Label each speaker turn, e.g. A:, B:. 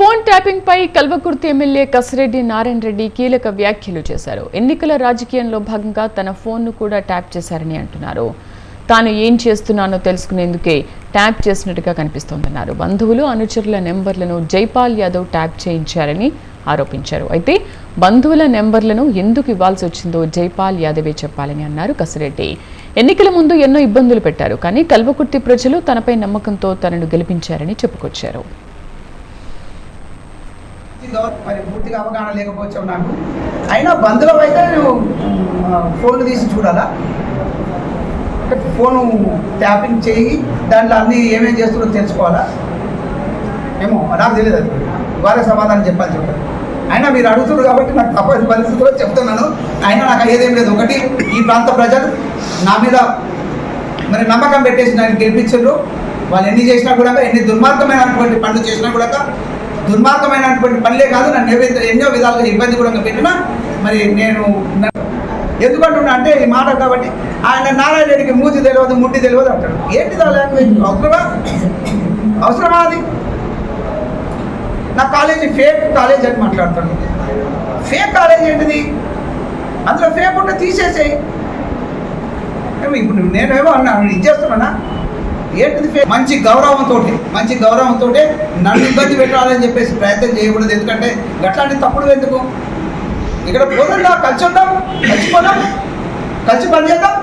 A: Phone tapping పై Kalwakurthy MLA Kasireddy Narayana Reddy కీలక వ్యాఖ్యలు చేశారు. ఎన్నికల రాజకీయంలో భాగంగా తన ఫోన్ను కూడా ట్యాప్ చేశారని అంటున్నారు. తాను ఏం చేస్తున్నానో తెలుసుకునేందుకే ట్యాప్ చేసినట్టుగా కనిపిస్తోందన్నారు. బంధువులు అనుచరుల నెంబర్లను జైపాల్ యాదవ్ ట్యాప్ చేయించారని ఆరోపించారు. అయితే బంధువుల నెంబర్లను ఎందుకు ఇవ్వాల్సి వచ్చిందో జైపాల్ యాదవే చెప్పాలని అన్నారు కసిరెడ్డి. ఎన్నికల ముందు ఎన్నో ఇబ్బందులు పెట్టారు. కానీ కల్వకుర్తి ప్రజలు తనపై నమ్మకంతో తనను గెలిపించారని చెప్పుకొచ్చారు.
B: మరి పూర్తిగా అవగాహన లేకపోవచ్చు నాకు. అయినా బంధువులు అయితే నేను ఫోన్ తీసి చూడాలా? అంటే ఫోను ట్యాపింగ్ చేయి దాంట్లో అన్ని ఏమేమి చేస్తున్నారో తెలుసుకోవాలా? ఏమో నాకు తెలియదు అది. వారే సమాధానం చెప్పాలి చెప్పాలి. అయినా మీరు అడుగుతున్నారు కాబట్టి నాకు తప్పని పరిస్థితుల్లో చెప్తున్నాను. అయినా నాకు అయ్యేదేం లేదు. ఒకటి ఈ ప్రాంత ప్రజలు నా మీద మరి నమ్మకం పెట్టేసి నన్ను గెలిపించారు వాళ్ళు ఎన్ని చేసినా కూడా ఎన్ని దుర్మార్గమైనటువంటి పనులు చేసినా కూడా దుర్మార్గమైనటువంటి పనులే కాదు నన్ను ఏవైతే ఎన్నో విధాలుగా ఇబ్బంది కూడా పెట్టినా మరి నేను ఎందుకంటున్నా అంటే ఈ మాట కాబట్టి ఆయన నారాయణ రెడ్డికి మూతి తెలియదు ముట్టి తెలియదు అంటాడు. ఏంటిది ఆ లాంగ్వేజ్ అవసరమా? అవసరమా అది? నా కాలేజీ ఫేక్ కాలేజ్ అని మాట్లాడతాడు ఫేక్ కాలేజ్ ఏంటిది? అందులో ఫేక్ ఉంటే తీసేసేయి. ఇప్పుడు నేనేమో అన్నా ఇది చేస్తున్నానా? ఏంటిది మంచి గౌరవంతో మంచి గౌరవంతో నన్ను ఇబ్బంది పెట్టాలని చెప్పేసి ప్రయత్నం చేయకూడదు. ఎందుకంటే గట్లాంటి తప్పుడు ఎందుకు? ఇక్కడ పోదండా కలిసి ఉందాం? కలిసి పోదాం కలిసి పనిచేద్దాం?